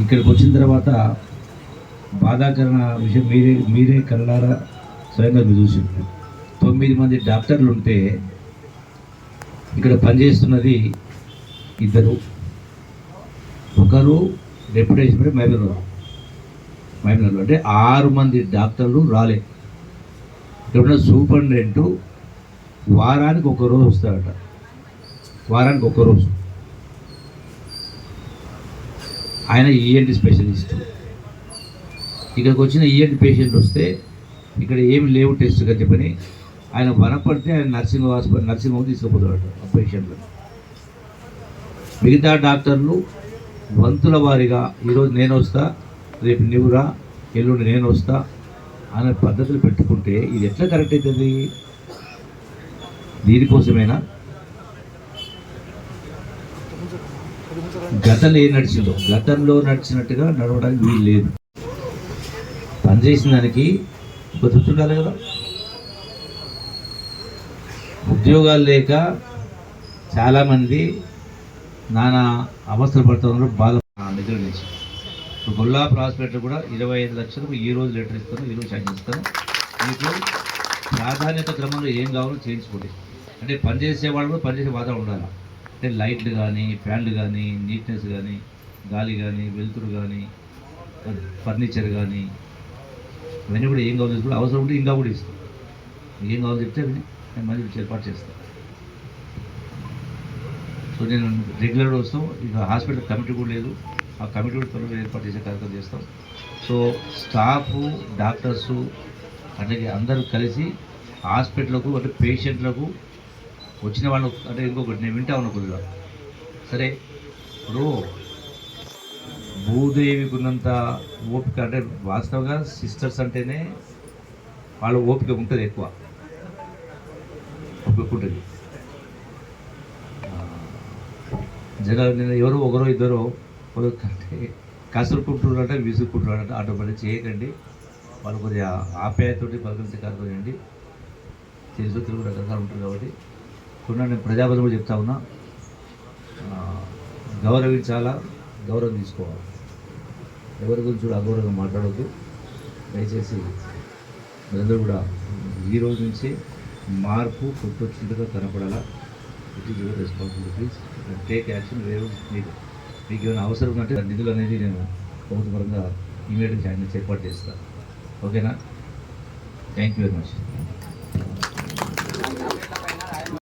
ఇక్కడికి వచ్చిన తర్వాత బాధాకరణ విషయం మీరే మీరే కళ్ళారా స్వయంగా మీరు చూసి తొమ్మిది మంది డాక్టర్లు ఉంటే ఇక్కడ పనిచేస్తున్నది ఇద్దరు. ఒకరు డెప్యుటేషన్ పడి మహిళలు మైబర్ అంటే ఆరు మంది డాక్టర్లు రాలే. ఇక్కడ సూపరింటెండెంట్ వారానికి ఒకరోజు వస్తాడట. వారానికి ఒకరోజు రోజు ఆయన ఈఎన్టీ స్పెషలిస్ట్ ఇక్కడికి వచ్చిన ఈఎన్టీ పేషెంట్ వస్తే ఇక్కడ ఏమి లేవు టెస్ట్ అని చెప్పని ఆయన వనపడితే ఆయన నర్సింగ్ హాస్పిటల్ నర్సింగ్ హోమ్ తీసుకుపోతాడు ఆ పేషెంట్లు మిగతా డాక్టర్లు వంతుల వారిగా ఈరోజు నేను వస్తా రేపు నువ్వురా ఎల్లుండి నేను వస్తా అనే పద్ధతులు పెట్టుకుంటే ఇది ఎట్లా కరెక్ట్ అవుతుంది? దీనికోసమేనా? గతలే ఏం నడిచిందో గతంలో నడిచినట్టుగా నడవడానికి వీలు లేదు. పనిచేసిన దానికి బతుకుతుండాలి కదా. ఉద్యోగాలు లేక చాలామంది నానా అవస్థలు పడుతున్నారు బాధ. నా దగ్గర నుంచి ఇప్పుడు గొల్లాపు హాస్పిటల్ కూడా ఇరవై ఐదు లక్షలకు ఈ రోజు లెటర్ ఇస్తాను ఈరోజు రోజు శాంక్షన్ ఇస్తాను మీకు ప్రాధాన్యత క్రమంలో ఏం కావాలో చేయించుకోండి. అంటే పనిచేసే వాళ్ళు కూడా పనిచేసే వాతావరణం ఉండాలి? అంటే లైట్లు కానీ ఫ్యాన్లు కానీ నీట్నెస్ కానీ గాలి కానీ వెలుతురు కానీ ఫర్నిచర్ కానీ ఇవన్నీ కూడా ఏం కావాలో కూడా అవసరం ఉంటే ఇంకా కూడా ఇస్తాం. ఏం కావాలో చెప్తే నేను మళ్ళీ ఏర్పాటు చేస్తాను సో నేను రెగ్యులర్గా వస్తాం. ఇక హాస్పిటల్ కమిటీ కూడా లేదు. ఆ కమిటీ కూడా త్వరలో ఏర్పాటు చేసే కార్యక్రమం చేస్తాం. సో స్టాఫ్ డాక్టర్సు అట్లాగే అందరూ కలిసి హాస్పిటల్కు అంటే పేషెంట్లకు వచ్చిన వాళ్ళు అంటే ఇంకొకటి నేను వింటా ఉన్నా కొద్దిగా. సరే ఇప్పుడు భూదేవికి ఉన్నంత ఓపిక అంటే వాస్తవంగా సిస్టర్స్ అంటేనే వాళ్ళ ఓపిక ఉంటుంది ఎక్కువ. ఓపిక ఉంటుంది. జనాలు నేను ఎవరో ఒకరో ఇద్దరు ఒకరు అంటే కసురుకుంటున్నారంటే విసురుకుంటున్నారంటే అటువంటి చేయకండి. వాళ్ళు కొద్దిగా ఆప్యాయతోటి పలకరించే కాదు చేయండి. తెలుసు తెలుగు రకరకాలు ఉంటుంది కాబట్టి. కొన్ని నేను ప్రజాపతి కూడా చెప్తా ఉన్నా. గౌరవించాలా? గౌరవం తీసుకోవాలి? ఎవరి గురించి కూడా అగౌరవంగా మాట్లాడద్దు. దయచేసి మీరందరూ కూడా ఈ రోజు నుంచి మార్పు కొట్టొచ్చినట్టుగా కనపడాలా? It is your responsibility please take action వేరు మీకు మీకు ఏమైనా అవసరం ఉంటే నిధులు అనేది నేను ప్రభుత్వపరంగా ఇమీడియట్గా ఆయన ఏర్పాటు చేస్తాను. ఓకేనా? Thank you very much